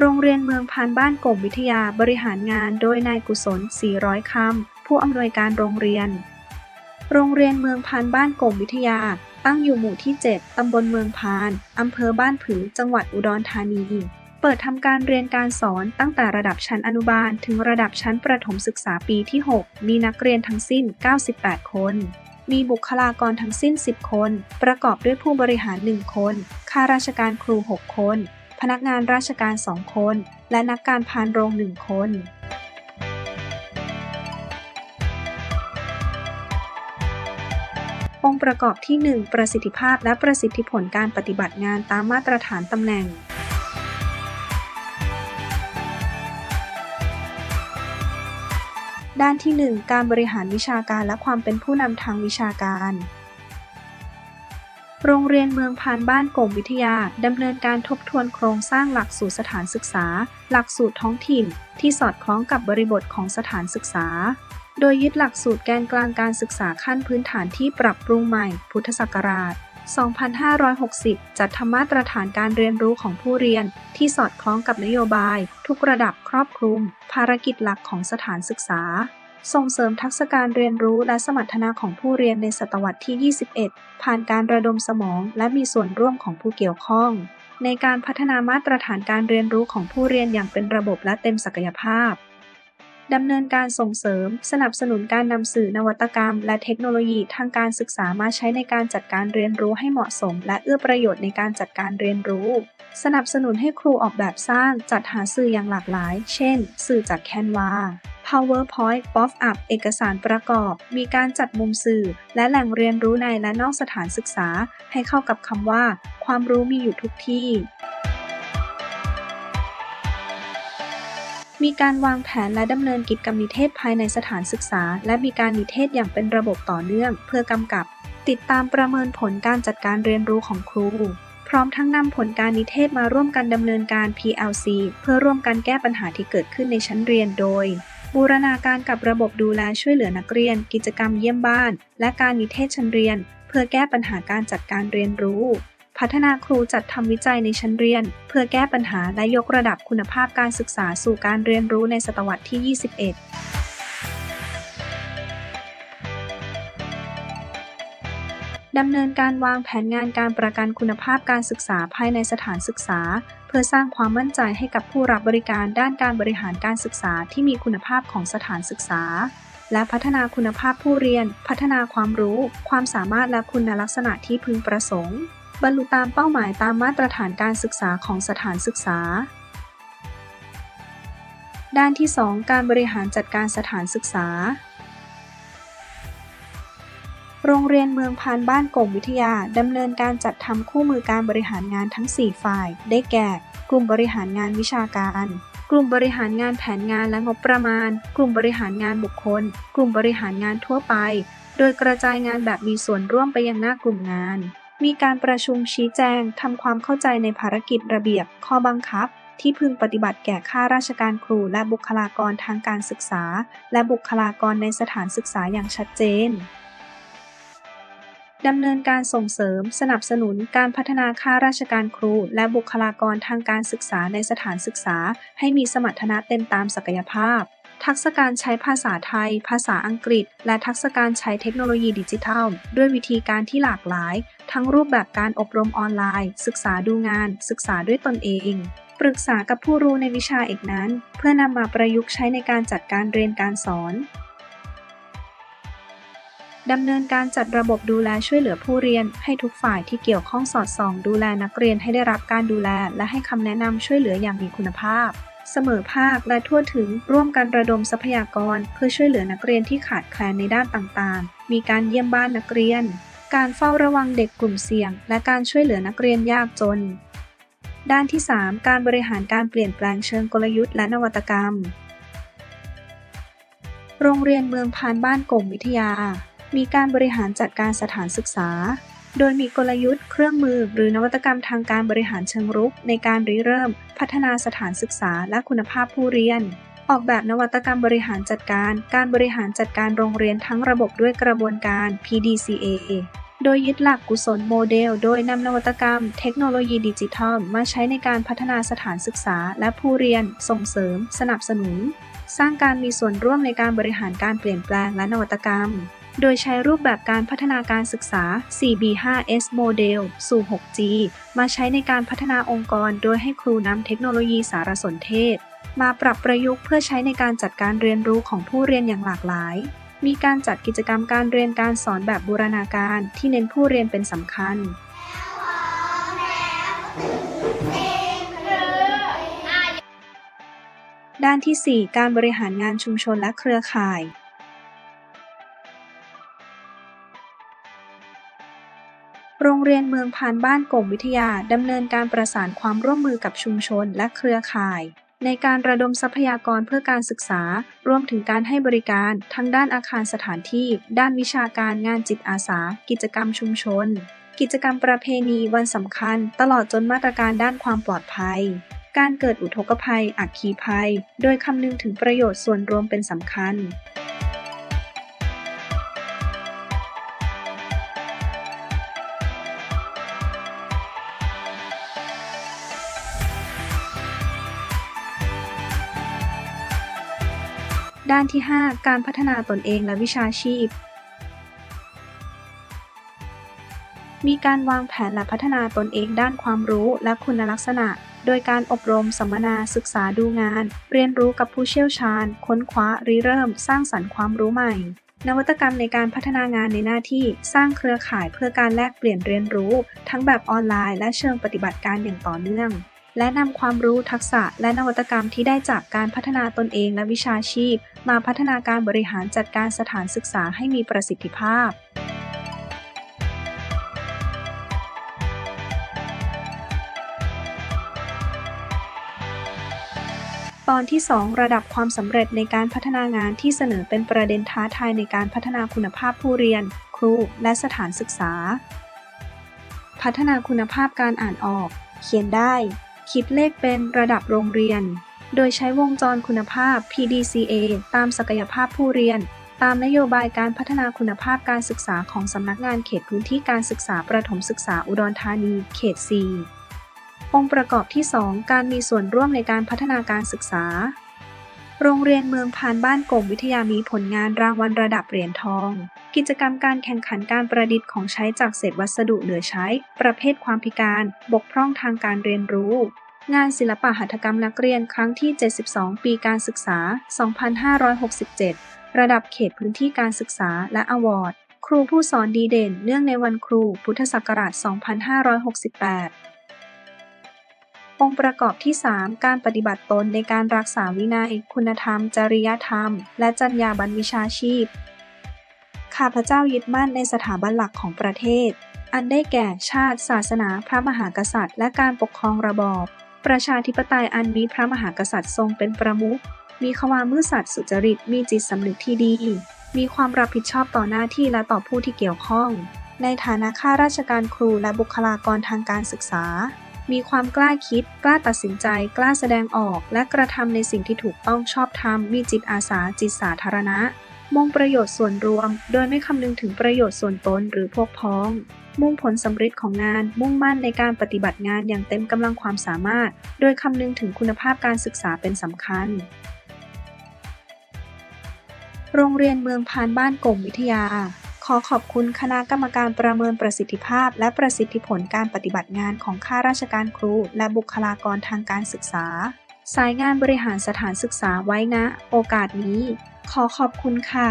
โรงเรียนเมืองพานบ้านก่งวิทยาบริหารงานโดยนายกุศล 400 คำ ผู้อำนวยการโรงเรียน โรงเรียนเมืองพานบ้านก่งวิทยา ตั้งอยู่หมู่ที่ 7 ตำบลเมืองพาน อำเภอบ้านผือ จังหวัดอุดรธานี เปิดทำการเรียนการสอนตั้งแต่ระดับชั้นอนุบาล ถึงระดับชั้นประถมศึกษาปีที่ 6 มีนักเรียนทั้งสิ้น 98 คนมีบุคลากรทั้งสิ้น 10 คน ประกอบด้วยผู้บริหาร 1 คน ข้าราชการครู 6 คน พนักงานราชการ2คน และนักการพานโรง1คนองค์ประกอบที่ 1 ประสิทธิภาพและประสิทธิผลการปฏิบัติงานตามมาตรฐานตำแหน่ง ด้านที่ 1 การบริหารวิชาการและความเป็นผู้นำทางวิชาการ โรงเรียนเมืองพานบ้านโก่งวิทยาดำเนินการทบทวนโครงสร้างหลักสูตรสถานศึกษา หลักสูตรท้องถิ่น ที่สอดคล้องกับบริบทของสถานศึกษา โดยยึดหลักสูตรแกนกลางการศึกษาขั้นพื้นฐานที่ปรับปรุงใหม่ พุทธศักราช 2560 จัดทำมาตรฐานการเรียนรู้ของผู้เรียน ที่สอดคล้องกับนโยบาย ทุกระดับครอบคลุม ภารกิจหลักของสถานศึกษา ส่งเสริมทักษะการเรียนรู้และสมรรถนะของผู้เรียนในศตวรรษที่ 21 ผ่านการระดมสมอง และมีส่วนร่วมของผู้เกี่ยวข้อง ในการพัฒนามาตรฐานการเรียนรู้ของผู้เรียนอย่างเป็นระบบและเต็มศักยภาพดำเนินการส่งเสริม สนับสนุนการนำสื่อนวัตกรรม และเทคโนโลยีทางการศึกษามาใช้ในการจัดการเรียนรู้ให้เหมาะสม และเอื้อประโยชน์ในการจัดการเรียนรู้ สนับสนุนให้ครูออกแบบสร้างจัดหาสื่ออย่างหลากหลาย เช่น สื่อจากแคนวา PowerPoint Pop Up เอกสารประกอบ มีการจัดมุมสื่อ และแหล่งเรียนรู้ในและนอกสถานศึกษา ให้เข้ากับคำว่า ความรู้มีอยู่ทุกที่ มีการวางแผนและดำเนินกิจกรรมนิเทศภายในสถานศึกษา และมีการนิเทศอย่างเป็นระบบต่อเนื่อง เพื่อกำกับ ติดตามประเมินผลการจัดการเรียนรู้ของครูพร้อมทั้งนำผลการนิเทศมาร่วมกันดำเนินการ PLC เพื่อร่วมกันแก้ปัญหาที่เกิดขึ้นในชั้นเรียนโดย บูรณาการกับระบบดูแลช่วยเหลือนักเรียน กิจกรรมเยี่ยมบ้าน และการนิเทศชั้นเรียน เพื่อแก้ปัญหาการจัดการเรียนรู้ พัฒนาครูจัดทำวิจัยในชั้นเรียน เพื่อแก้ปัญหาและยกระดับคุณภาพการศึกษาสู่การเรียนรู้ในศตวรรษที่ 21 ดำเนินการวางแผนงานการประกันคุณภาพการศึกษาภายในสถานศึกษา เพื่อสร้างความมั่นใจให้กับผู้รับบริการด้านการบริหารการศึกษาที่มีคุณภาพของสถานศึกษา และพัฒนาคุณภาพผู้เรียน พัฒนาความรู้ ความสามารถและคุณลักษณะที่พึงประสงค์ บรรลุตามเป้าหมายตามมาตรฐานการศึกษาของสถานศึกษา ด้านที่ 2 การบริหารจัดการสถานศึกษา โรงเรียนเมืองพานบ้านกงวิทยาดำเนินการจัดทำคู่มือการบริหารงานทั้ง 4 ฝ่าย ได้แก่ กลุ่มบริหารงานวิชาการ กลุ่มบริหารงานแผนงานและงบประมาณ กลุ่มบริหารงานบุคคล กลุ่มบริหารงานทั่วไป โดยกระจายงานแบบมีส่วนร่วมไปยังหน้ากลุ่มงาน มีการประชุมชี้แจงทำความเข้าใจในภารกิจระเบียบ ข้อบังคับที่พึงปฏิบัติแก่ข้าราชการครูและบุคลากรทางการศึกษา และบุคลากรในสถานศึกษาอย่างชัดเจน ดำเนินการส่งเสริม สนับสนุนการพัฒนาข้าราชการครู และบุคลากรทางการศึกษาในสถานศึกษา ให้มีสมรรถนะเต็มตามศักยภาพ ทักษะการใช้ภาษาไทย ภาษาอังกฤษ และทักษะการใช้เทคโนโลยีดิจิทัล ด้วยวิธีการที่หลากหลาย ทั้งรูปแบบการอบรมออนไลน์ ศึกษาดูงาน ศึกษาด้วยตนเองปรึกษากับผู้รู้ในวิชาเอกนั้น เพื่อนำมาประยุกต์ใช้ในการจัดการเรียนการสอน ดำเนินการจัดระบบดูแลช่วยเหลือผู้เรียน ให้ทุกฝ่ายที่เกี่ยวข้องสอดส่อง ดูแลนักเรียนให้ได้รับการดูแล และให้คำแนะนำช่วยเหลืออย่างมีคุณภาพ เสมอภาคและทั่วถึงร่วมกันระดมทรัพยากร เพื่อช่วยเหลือนักเรียนที่ขาดแคลนในด้านต่างๆ มีการเยี่ยมบ้านนักเรียน การเฝ้าระวังเด็กกลุ่มเสี่ยง และการช่วยเหลือนักเรียนยากจน ด้านที่ 3 การบริหารการเปลี่ยนแปลงเชิงกลยุทธ์และนวัตกรรม โรงเรียนเมืองพานบ้านกงวิทยา มีการบริหารจัดการสถานศึกษา โดยมีกลยุทธ์ เครื่องมือ หรือนวัตกรรมทางการบริหารเชิงรุก ในการริเริ่ม พัฒนาสถานศึกษาและคุณภาพผู้เรียน ออกแบบนวัตกรรมบริหารจัดการ การบริหารจัดการโรงเรียนทั้งระบบด้วยกระบวนการ PDCA โดยยึดหลักกุศลโมเดล โดยนำนวัตกรรม เทคโนโลยีดิจิทัล มาใช้ในการพัฒนาสถานศึกษา และผู้เรียน ส่งเสริม สนับสนุน สร้างการมีส่วนร่วมในการบริหารการเปลี่ยนแปลงและนวัตกรรม โดยใช้รูปแบบการพัฒนาการศึกษา 4B5S โมเดลสู่ 6G มาใช้ในการพัฒนาองค์กร โดยให้ครูนำเทคโนโลยีสารสนเทศ มาปรับประยุกต์เพื่อใช้ในการจัดการเรียนรู้ของผู้เรียนอย่างหลากหลาย มีการจัดกิจกรรมการเรียนการสอนแบบบูรณาการที่เน้นผู้เรียนเป็นสำคัญด้านที่ 4 การบริหารงานชุมชนและเครือข่าย โรงเรียนเมืองพานบ้านกงวิทยาดำเนินการประสานความร่วมมือกับชุมชนและเครือข่าย ในการระดมทรัพยากรเพื่อการศึกษา รวมถึงการให้บริการทั้งด้านอาคารสถานที่ ด้านวิชาการงานจิตอาสา กิจกรรมชุมชน กิจกรรมประเพณีวันสำคัญ ตลอดจนมาตรการด้านความปลอดภัย การเกิดอุทกภัย อัคคีภัย โดยคำนึงถึงประโยชน์ส่วนรวมเป็นสำคัญ ด้านที่ 5 การพัฒนาตนเองและวิชาชีพ มีการวางแผนและพัฒนาตนเองด้านความรู้และคุณลักษณะ โดยการอบรมสัมมนาศึกษาดูงาน เรียนรู้กับผู้เชี่ยวชาญ ค้นคว้าริเริ่ม สร้างสรรค์ความรู้ใหม่ นวัตกรรมในการพัฒนางานในหน้าที่สร้างเครือข่ายเพื่อการแลกเปลี่ยนเรียนรู้ ทั้งแบบออนไลน์และเชิงปฏิบัติการอย่างต่อเนื่อง และนำความรู้ทักษะและนวัตกรรมที่ได้จากการพัฒนาตนเองและวิชาชีพ มาพัฒนาการบริหารจัดการสถานศึกษาให้มีประสิทธิภาพตอนที่ 2 ระดับความสำเร็จในการพัฒนางานที่เสนอเป็นประเด็นท้าทายในการพัฒนาคุณภาพผู้เรียน ครู และสถานศึกษา พัฒนาคุณภาพการอ่านออก เขียนได้ คิดเลขเป็นระดับโรงเรียน โดยใช้วงจรคุณภาพ PDCA ตามศักยภาพผู้เรียน ตามนโยบายการพัฒนาคุณภาพการศึกษาของสำนักงานเขตพื้นที่การศึกษาประถมศึกษาอุดรธานี เขต 4 องค์ประกอบที่ 2 การมีส่วนร่วมในการพัฒนาการศึกษา โรงเรียนเมืองพานบ้านกงวิทยามีผลงานรางวัลระดับเหรียญทอง กิจกรรมการแข่งขันการประดิษฐ์ของใช้จากเศษวัสดุเหลือใช้ ประเภทความพิการ บกพร่องทางการเรียนรู้ งานศิลปะหัตถกรรมนักเรียนครั้งที่ 72 ปีการศึกษา 2567 ระดับเขตพื้นที่การศึกษาและอวอร์ด ครูผู้สอนดีเด่น เนื่องในวันครู พุทธศักราช 2568 องค์ประกอบที่ 3 การปฏิบัติตนในการรักษาวินัย คุณธรรม จริยธรรม และจรรยาบรรณวิชาชีพ ข้าพเจ้ายึดมั่นในสถาบันหลักของประเทศ อันได้แก่ชาติ ศาสนา พระมหากษัตริย์ และการปกครองระบอบ ประชาธิปไตยอันมีพระมหากษัตริย์ทรงเป็นประมุข มีความมือสัตย์สุจริต มีจิตสำนึกที่ดี มีความรับผิดชอบต่อหน้าที่และต่อผู้ที่เกี่ยวข้อง ในฐานะข้าราชการครูและบุคลากรทางการศึกษา มีความกล้าคิด กล้าตัดสินใจ กล้าแสดงออก และกระทำในสิ่งที่ถูกต้องชอบธรรม มีจิตอาสา จิตสาธารณะมุ่งประโยชน์ส่วนรวม โดยไม่คำนึงถึงประโยชน์ส่วนตนหรือพวกพ้อง มุ่งผลสำเร็จของงาน มุ่งมั่นในการปฏิบัติงานอย่างเต็มกำลังความสามารถ โดยคำนึงถึงคุณภาพการศึกษาเป็นสำคัญ โรงเรียนเมืองพานบ้านกงวิทยา ขอขอบคุณคณะกรรมการประเมินประสิทธิภาพ และประสิทธิผลการปฏิบัติงานของข้าราชการครู และบุคลากรทางการศึกษา สายงานบริหารสถานศึกษาไว้นะ โอกาสนี้ ขอขอบคุณค่ะ